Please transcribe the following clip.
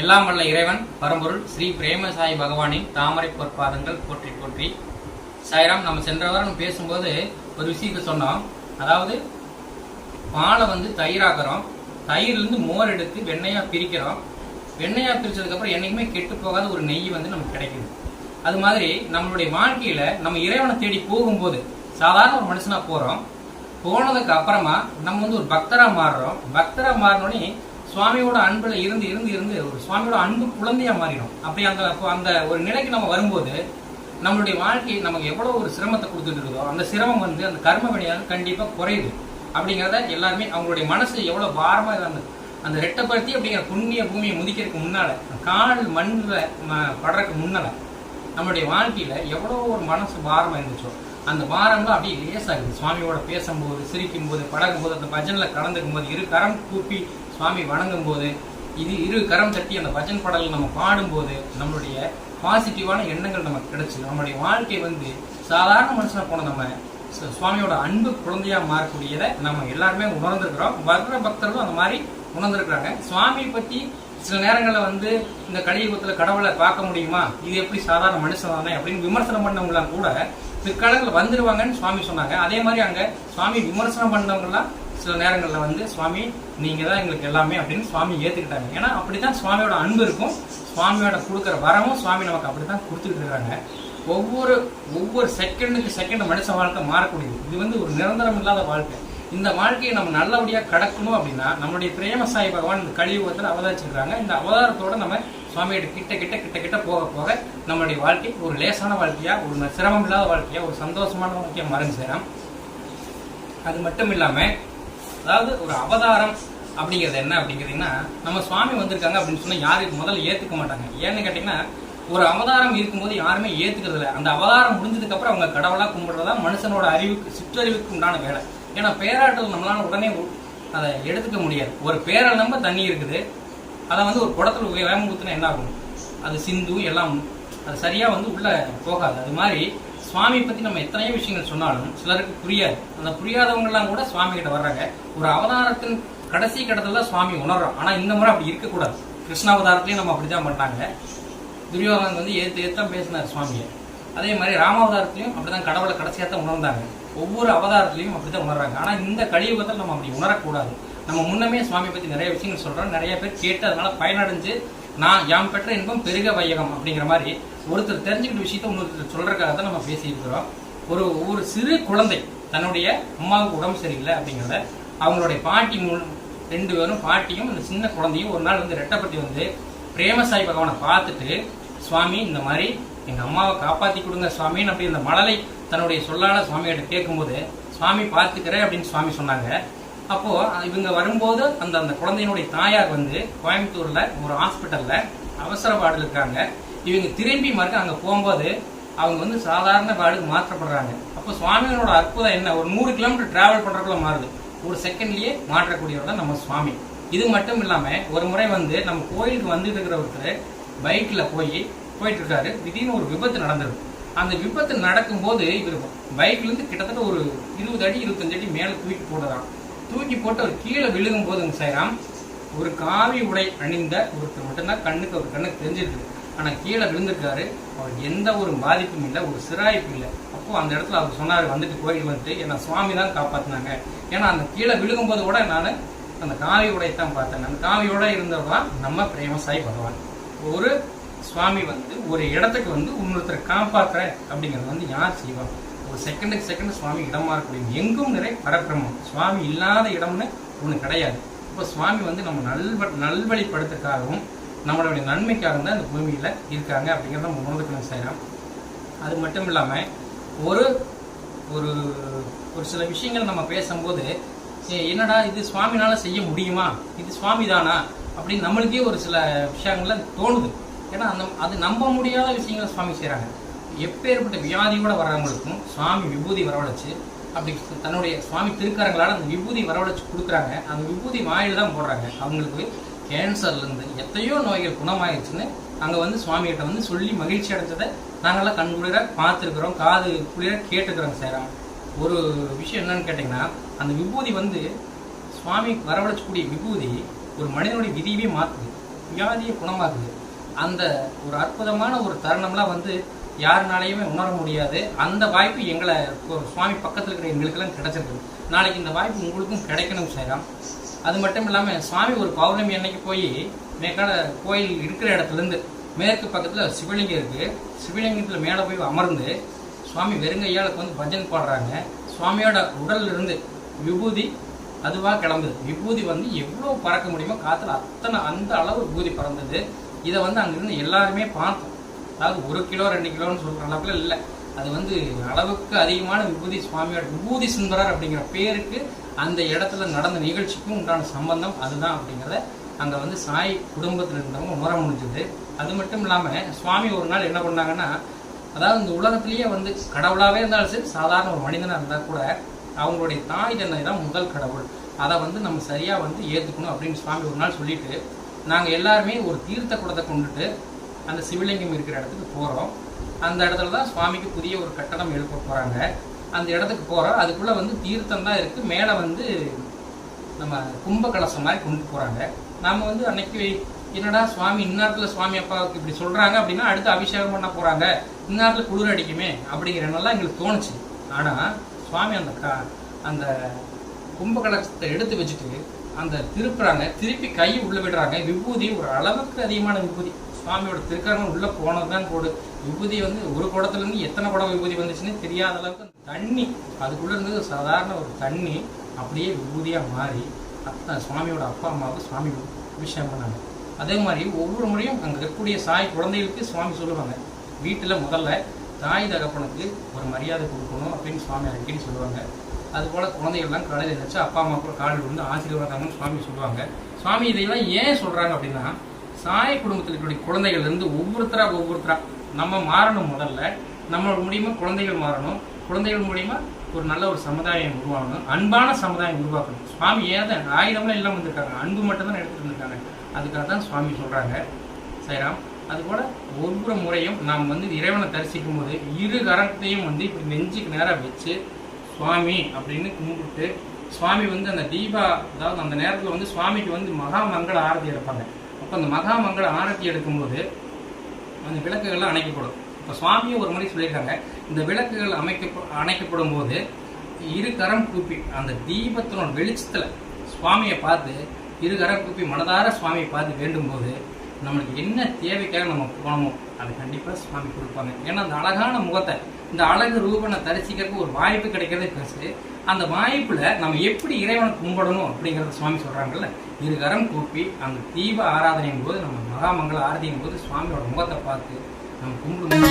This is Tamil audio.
எல்லாம் வல்ல இறைவன் பரம்பொருள் ஸ்ரீ பிரேமசாயி பகவானின் தாமரை பொற்பாதங்கள் போற்றி போற்றி. சாய்ராம் நம்ம சென்ற வாரம் பேசும்போது ஒரு விஷயத்தை சொன்னோம். அதாவது பாலை வந்து தயிராக்குறோம். தயிர்லேருந்து மோர் எடுத்து வெண்ணையாக பிரிக்கிறோம். வெண்ணையாக பிரிச்சதுக்கப்புறம் என்னைக்குமே கெட்டு போகாத ஒரு நெய் வந்து நமக்கு கிடைக்குது. அது மாதிரி நம்மளுடைய வாழ்க்கையில் நம்ம இறைவனை தேடி போகும்போது சாதாரண ஒரு மனுஷனாக போகிறோம் போனதுக்கு அப்புறமா நம்ம வந்து ஒரு பக்தராக மாறுறோம். பக்தராக மாறினோடனே சுவாமியோட அன்புல இருந்து இருந்து இருந்து ஒரு சுவாமியோட அன்பு குழந்தையா மாறிடும். அப்படி அந்த அப்போ அந்த ஒரு நிலைக்கு நம்ம வரும்போது நம்மளுடைய வாழ்க்கை நமக்கு எவ்வளவு ஒரு சிரமத்தை கொடுத்துட்டு இருக்கோ அந்த சிரமம் வந்து அந்த கர்ம வினையாக கண்டிப்பா குறையுது. அப்படிங்கிறத எல்லாருமே அவங்களுடைய மனசு எவ்வளவு பாரமா அந்த அந்த ரெட்டப்படுத்தி அப்படிங்கிற புண்ணிய பூமியை முதிக்கிறதுக்கு முன்னால கால் மண்ணில் படுறதுக்கு முன்னால நம்மளுடைய வாழ்க்கையில எவ்வளோ ஒரு மனசு பாரமா இருந்துச்சோ அந்த பாரம்லாம் அப்படியே லேசாகுது. சுவாமியோட பேசும்போது சிரிக்கும் போது பழகும் போது அந்த பஜனில் கலந்துக்கும் போது இரு கரம் கூப்பி சுவாமி வணங்கும் போது இது இரு கரம் தட்டி அந்த பஜன் பாடல்கள் நம்ம பாடும்போது நம்மளுடைய பாசிட்டிவான எண்ணங்கள் நமக்கு கிடைச்சு. நம்மளுடைய வாழ்க்கை வந்து சாதாரண மனுஷனா போன நம்ம சுவாமியோட அன்பு குழந்தையா மாறக்கூடியதை நம்ம எல்லாருமே உணர்ந்திருக்கிறோம். வர்ற பக்தர்களும் அந்த மாதிரி உணர்ந்திருக்கிறாங்க. சுவாமியை பற்றி சில நேரங்களில் வந்து இந்த கலியுகத்தில் கடவுளை பார்க்க முடியுமா? இது எப்படி சாதாரண மனுஷன் தானே அப்படின்னு விமர்சனம் பண்ணவங்களாம் கூட பிற்காலங்களில் வந்துடுவாங்கன்னு சுவாமி சொன்னாங்க. அதே மாதிரி அங்கே சுவாமி விமர்சனம் பண்ணவங்கலாம் சில நேரங்களில் வந்து சுவாமி நீங்கள் தான் எங்களுக்கு எல்லாமே அப்படின்னு சுவாமி ஏற்றுக்கிட்டாங்க ஏன்னா அப்படிதான் சுவாமியோட அன்பு இருக்கும். சுவாமியோட கொடுக்குற வரமும் சுவாமி நமக்கு அப்படித்தான் கொடுத்துட்டு இருக்காங்க. ஒவ்வொரு ஒவ்வொரு செகண்டுக்கு செகண்ட் மனுஷ வாழ்க்கை மாறக்கூடியது. இது வந்து ஒரு நிரந்தரம் இல்லாத வாழ்க்கை. இந்த வாழ்க்கையை நம்ம நல்லபடியாக கடக்கணும் அப்படின்னா நம்மளுடைய பிரேம சாய் பகவான் இந்த கலியுகத்தில் அவதாரிச்சிருக்காங்க இந்த அவதாரத்தோட நம்ம சுவாமியோட கிட்ட கிட்ட கிட்ட கிட்ட போக போக நம்மளுடைய வாழ்க்கை ஒரு லேசான வாழ்க்கையாக ஒரு சிரமம் இல்லாத வாழ்க்கையாக ஒரு சந்தோஷமான வாழ்க்கையாக மறைஞ்சு அது மட்டும் இல்லாமல் அதாவது ஒரு அவதாரம் அப்படிங்கிறது என்ன அப்படிங்கிறீங்கன்னா நம்ம சுவாமி வந்திருக்காங்க அப்படின்னு சொன்னால் யாருக்கு முதல்ல ஏற்றுக்க மாட்டாங்க. ஏன்னு கேட்டிங்கன்னா ஒரு அவதாரம் இருக்கும்போது யாருமே ஏத்துக்கிறது அந்த அவதாரம் முடிஞ்சதுக்கு அப்புறம் அவங்க கடவுளாக கும்பிடுறதா மனுஷனோட அறிவுக்கு சிற்றறிவுக்கு உண்டான வேலை. ஏன்னா பேராற்றல் நம்மளால உடனே அதை எடுத்துக்க முடியாது. ஒரு பேரல் நம்ப தண்ணி இருக்குது. அதை வந்து ஒரு குடத்தில் வேகம் ஊத்துனா என்ன ஆகும்? அது சிந்து எல்லாம் அது சரியாக வந்து உள்ளே போகாது. அது மாதிரி சுவாமி பத்தி நம்ம எத்தனையோ விஷயங்கள் சொன்னாலும் சிலருக்கு புரியாது. அந்த புரியாதவங்க எல்லாம் கூட சுவாமி கிட்ட வர்றாங்க. ஒரு அவதாரத்தின் கடைசி கடத்துல சுவாமி உணர்றோம். ஆனா இந்த முறை அப்படி இருக்கக்கூடாது. கிருஷ்ணாவதாரத்திலயும் நம்ம அப்படிதான் பண்ணாங்க துரியோதனன் வந்து ஏத்து ஏத்தான் பேசினார் சுவாமியை. அதே மாதிரி ராமாவதாரத்திலையும் அப்படிதான் கடவுளை கடைசியாக தான் உணர்ந்தாங்க. ஒவ்வொரு அவதாரத்திலையும் அப்படிதான் உணர்றாங்க. ஆனா இந்த கலியுகத்தில் நம்ம அப்படி உணரக்கூடாது. நம்ம முன்னமே சுவாமி பத்தி நிறைய விஷயங்கள் சொல்றோம். நிறைய பேர் கேட்டு அதனால பயனடைஞ்சு நான் யாம் பெற்ற இன்பம் பெருக வையகம் அப்படிங்கிற மாதிரி ஒருத்தர் தெரிஞ்சுக்கிட்ட விஷயத்த இன்னொருத்தர் சொல்றதுக்காக தான் நம்ம பேசியிருக்கிறோம் ஒரு ஒரு சிறு குழந்தை தன்னுடைய அம்மாவுக்கு உடம்பு சரியில்லை அப்படிங்கிறத அவங்களுடைய பாட்டி மூ- ரெண்டு பேரும் பாட்டியும் அந்த சின்ன குழந்தையும் ஒரு நாள் வந்து ரெட்டப்பட்டி வந்து பிரேமசாய் பகவானை பார்த்துட்டு சுவாமி இந்த மாதிரி எங்கள் அம்மாவை காப்பாற்றி கொடுங்க சுவாமின்னு அப்படி இந்த மழலை தன்னுடைய சொல்லான சுவாமிகிட்ட கேட்கும்போது சுவாமி பார்த்துக்கிறேன் அப்படின்னு சுவாமி சொன்னாங்க. அப்போது இவங்க வரும்போது அந்த அந்த குழந்தையினுடைய தாயார் வந்து கோயம்புத்தூரில் ஒரு ஹாஸ்பிட்டலில் அவசர வார்டில் இருக்காங்க. இவங்க திரும்பி மறுக்க அங்கே போகும்போது அவங்க வந்து சாதாரண வார்டுக்கு மாற்றப்படுறாங்க. அப்போ சுவாமியோட அற்புதம் என்ன? ஒரு நூறு கிலோமீட்டர் டிராவல் பண்றதுக்குள்ள மாறுது. ஒரு செகண்ட்லேயே மாற்றக்கூடியவர் தான் நம்ம சுவாமி. இது மட்டும் இல்லாமல் ஒரு முறை வந்து நம்ம கோயிலுக்கு வந்துட்டு இருக்கிற ஒருத்தர் போய் போயிட்டு இருக்காரு. திடீர்னு ஒரு விபத்து நடந்துருது அந்த விபத்து நடக்கும்போது இவர் பைக்லேருந்து கிட்டத்தட்ட ஒரு இருபது அடி இருபத்தஞ்சு அடி மேலே தூக்கி போடுறான் தூக்கி போட்டு அவர் கீழே விழுகும் போதுங்க சாய்ராம் ஒரு காவி உடை அணிந்த ஒருத்தர் மட்டும்தான் கண்ணுக்கு ஒரு கண்ணுக்கு தெரிஞ்சிருக்கு ஆனால் கீழே விழுந்திருக்காரு. அவர் எந்த ஒரு பாதிப்பும் இல்லை ஒரு சிராய்ப்பு இல்லை. அப்போ அந்த இடத்துல அவர் சொன்னார் வந்துட்டு கோயில் வந்துட்டு என்ன சுவாமி தான் காப்பாற்றினாங்க ஏன்னா அந்த கீழே விழுகும்போது கூட நான் அந்த காவியோடைய தான் பார்த்தேன். அந்த காவியோட இருந்தவர் தான் நம்ம பிரேமசாய் பகவான். ஒரு சுவாமி வந்து ஒரு இடத்துக்கு வந்து இன்னொருத்தரை காப்பாத்துற அப்படிங்கிறது வந்து யார் செய்வார் ஒரு செகண்டுக்கு செகண்ட் சுவாமி இடமா இருக்கக்கூடிய எங்கும் நிறை பரப்பிரமம் சுவாமி இல்லாத இடம்னு ஒன்று கிடையாது. இப்போ சுவாமி வந்து நம்ம நல்வ நல்வழிப்படுத்துக்காகவும் நம்மளுடைய நன்மைக்காக தான் இந்த பூமியில் இருக்காங்க அப்படிங்கிறத நம்ம உணர்ந்துக்கணும் செய்கிறோம் அது மட்டும் இல்லாமல் ஒரு ஒரு ஒரு சில விஷயங்கள் நம்ம பேசும்போது என்னடா இது சுவாமினால செய்ய முடியுமா? இது சுவாமி தானா அப்படின்னு நம்மளுக்கே ஒரு சில விஷயங்கள்ல தோணுது. ஏன்னா அந்த அது நம்ப முடியாத விஷயங்களை சுவாமி செய்கிறாங்க எப்பேற்பட்ட வியாதியோட வர்றவங்களுக்கும் சுவாமி விபூதி வரவழைச்சு அப்படி தன்னுடைய சுவாமி திருக்கரங்களால் அந்த விபூதி வரவழைச்சு கொடுக்குறாங்க. அந்த விபூதி வாயில் தான் போடுறாங்க. அவங்களுக்கு கேன்சர்லேருந்து எத்தையோ நோய்கள் குணமாயிருச்சுன்னு அங்கே வந்து சுவாமிகிட்ட வந்து சொல்லி மகிழ்ச்சி அடைஞ்சதை நாங்கெல்லாம் கண் குளிர பார்த்துருக்குறோம் காது குளிர கேட்டுக்கிறோம் சேரம் ஒரு விஷயம் என்னன்னு கேட்டிங்கன்னா அந்த விபூதி வந்து சுவாமி வரவழைச்சக்கூடிய விபூதி ஒரு மனிதனுடைய விதியவே மாற்றுது வியாதியை குணமாக்குது. அந்த ஒரு அற்புதமான ஒரு தருணம்லாம் வந்து யாருனாலையுமே உணர முடியாது. அந்த வாய்ப்பு எங்களை ஒரு சுவாமி பக்கத்தில் இருக்கிற எங்களுக்கெல்லாம் கிடைச்சிருக்கு. நாளைக்கு இந்த வாய்ப்பு உங்களுக்கும் கிடைக்கணும் சாய்ராம் அது மட்டும் இல்லாமல் சுவாமி ஒரு பௌர்ணமி அன்னைக்கு போய் மேற்கால கோயில் இருக்கிற இடத்துலேருந்து மேற்கு பக்கத்தில் சிவலிங்கம் இருக்குது சிவலிங்கத்தில் மேலே போய் அமர்ந்து சுவாமி வெறுங்கையாளுக்கு வந்து பஜன் பாடுறாங்க. சுவாமியோட உடல்ல இருந்து விபூதி அதுவாக கிளம்புது. விபூதி வந்து எவ்வளோ பறக்க முடியுமோ காற்றுல அத்தனை அந்த அளவு விபூதி பறந்தது. இதை வந்து அங்கேருந்து எல்லாருமே பார்த்தோம். அதாவது ஒரு கிலோ ரெண்டு கிலோன்னு சொல்கிற அளவுக்குலாம் இல்லை. அது வந்து அளவுக்கு அதிகமான விபூதி சுவாமியோட விபூதி சுந்தரர் அப்படிங்கிற பேருக்கு அந்த இடத்துல நடந்த நிகழ்ச்சிக்கும் உண்டான சம்பந்தம் அதுதான் அப்படிங்கிறத அங்கே வந்து சாய் குடும்பத்தில் இருந்தவங்க உணர முடிஞ்சது. அது மட்டும் இல்லாமல் சுவாமி ஒரு நாள் என்ன பண்ணாங்கன்னா அதாவது இந்த உலகத்திலேயே வந்து கடவுளாகவே இருந்தாலும் சரி சாதாரண ஒரு மனிதனாக இருந்தால் கூட அவங்களுடைய தாய் தந்தை தான் முதல் கடவுள். அதை வந்து நம்ம சரியாக வந்து ஏற்றுக்கணும் அப்படின்னு சுவாமி ஒரு நாள் சொல்லிட்டு நாங்கள் எல்லாருமே ஒரு தீர்த்த குடத்தை கொண்டுட்டு அந்த சிவலிங்கம் இருக்கிற இடத்துக்கு போகிறோம் அந்த இடத்துல தான் சுவாமிக்கு புதிய ஒரு கட்டடம் எழுப்ப போகிறாங்க அந்த இடத்துக்கு போகிறோம் அதுக்குள்ளே வந்து தீர்த்தம் தான் இருக்குது மேலே வந்து நம்ம கும்ப கலசம் மாதிரி கொண்டு போகிறாங்க நாம் வந்து அன்னைக்கு என்னடா சுவாமி இந்நேரத்தில் சுவாமி அப்பாவுக்கு இப்படி சொல்கிறாங்க அப்படின்னா அடுத்து அபிஷேகம் பண்ண போகிறாங்க இந்நேரத்தில் குளிர் அடிக்குமே அப்படிங்கிறனெல்லாம் எங்களுக்கு தோணுச்சு. ஆனால் சுவாமி அந்த கா அந்த கும்ப கலசத்தை எடுத்து வச்சுட்டு அந்த திருப்புறாங்க. திருப்பி கை உள்ளே விடுறாங்க. விபூதி ஒரு அளவுக்கு அதிகமான விபூதி. சுவாமியோட திருக்கரங்கள் உள்ள போனதுதான் போடு. விபூதி வந்து ஒரு குடத்துல இருந்து எத்தனை குடம் விபூதி வந்துச்சுன்னு தெரியாத அளவுக்கு அந்த தண்ணி அதுக்குள்ள இருந்தது சாதாரண ஒரு தண்ணி அப்படியே விபூதியா மாறி அத்தனை சுவாமியோட அப்பா அம்மாவுக்கு சுவாமி அபிஷேகம் பண்ணாங்க. அதே மாதிரி ஒவ்வொரு முறையும் அங்கே இருக்கக்கூடிய சாய் குழந்தைகளுக்கு சுவாமி சொல்லுவாங்க. வீட்டில் முதல்ல தாய் தகப்பனுக்கு ஒரு மரியாதை கொடுக்கணும் அப்படின்னு சுவாமி அடிக்கடி சொல்லுவாங்க. அதுபோல் குழந்தைகள்லாம் காலையில் எழுந்திரிச்சு அப்பா அம்மா கூட காலையில் வந்து ஆசீர்வாதம்னு சுவாமி சொல்லுவாங்க. சுவாமி இதையெல்லாம் ஏன் சொல்கிறாங்க அப்படின்னா சாய குடும்பத்தில் இருக்கக்கூடிய குழந்தைகள் இருந்து ஒவ்வொருத்தரா ஒவ்வொருத்தரா நம்ம மாறணும் முதல்ல. நம்ம மூலியமா குழந்தைகள் மாறணும். குழந்தைகள் மூலியமா ஒரு நல்ல ஒரு சமுதாயம் உருவாகணும். அன்பான சமுதாயம் உருவாக்கணும். சுவாமி ஏன் ஆயுதம்லாம் எல்லாம் வந்திருக்காங்க அன்பு மட்டும் தான் எடுத்துட்டு இருந்திருக்காங்க. அதுக்காக தான் சுவாமி சொல்றாங்க. சைராம் அதுபோல் ஒவ்வொரு முறையும் நாம் வந்து இறைவனை தரிசிக்கும் போது இரு கரத்தையும் வந்து இப்படி நெஞ்சுக்கு நேராக வச்சு சுவாமி அப்படின்னு கும்பிட்டு சுவாமி வந்து அந்த தீபா அதாவது அந்த நேரத்தில் வந்து சுவாமிக்கு வந்து மகா மங்கள ஆரதி எடுப்பாங்க இப்போ அந்த மகா மங்கள ஆரத்தி எடுக்கும்போது அந்த விளக்குகள்லாம் அணைக்கப்படும். இப்போ சுவாமியும் ஒரு முறை சொல்லியிருக்காங்க இந்த விளக்குகள் அமைக்க அணைக்கப்படும் போது இரு கரம் கூப்பி அந்த தீபத்தினோட வெளிச்சத்தில் சுவாமியை பார்த்து இரு கரம் கூப்பி மனதார சுவாமியை பார்த்து வேண்டும் போது நம்மளுக்கு என்ன தேவைக்காக நம்ம போனோமோ அது கண்டிப்பாக சுவாமி கொடுப்பாங்க. ஏன்னா அந்த அழகான முகத்தை இந்த அழகு ரூபனை தரிசிக்கிறதுக்கு ஒரு வாய்ப்பு கிடைக்கிறதே பெருசு. அந்த வாய்ப்புல நம்ம எப்படி இறைவனை கும்பிடணும் அப்படிங்கறத சுவாமி சொல்றாங்கல்ல. இருகரம் கூப்பி அந்த தீப ஆராதனையின் போது நம்ம மகாமங்கள ஆரதியும் போது சுவாமியோட முகத்தை பார்த்து நம்ம கும்பிடணும்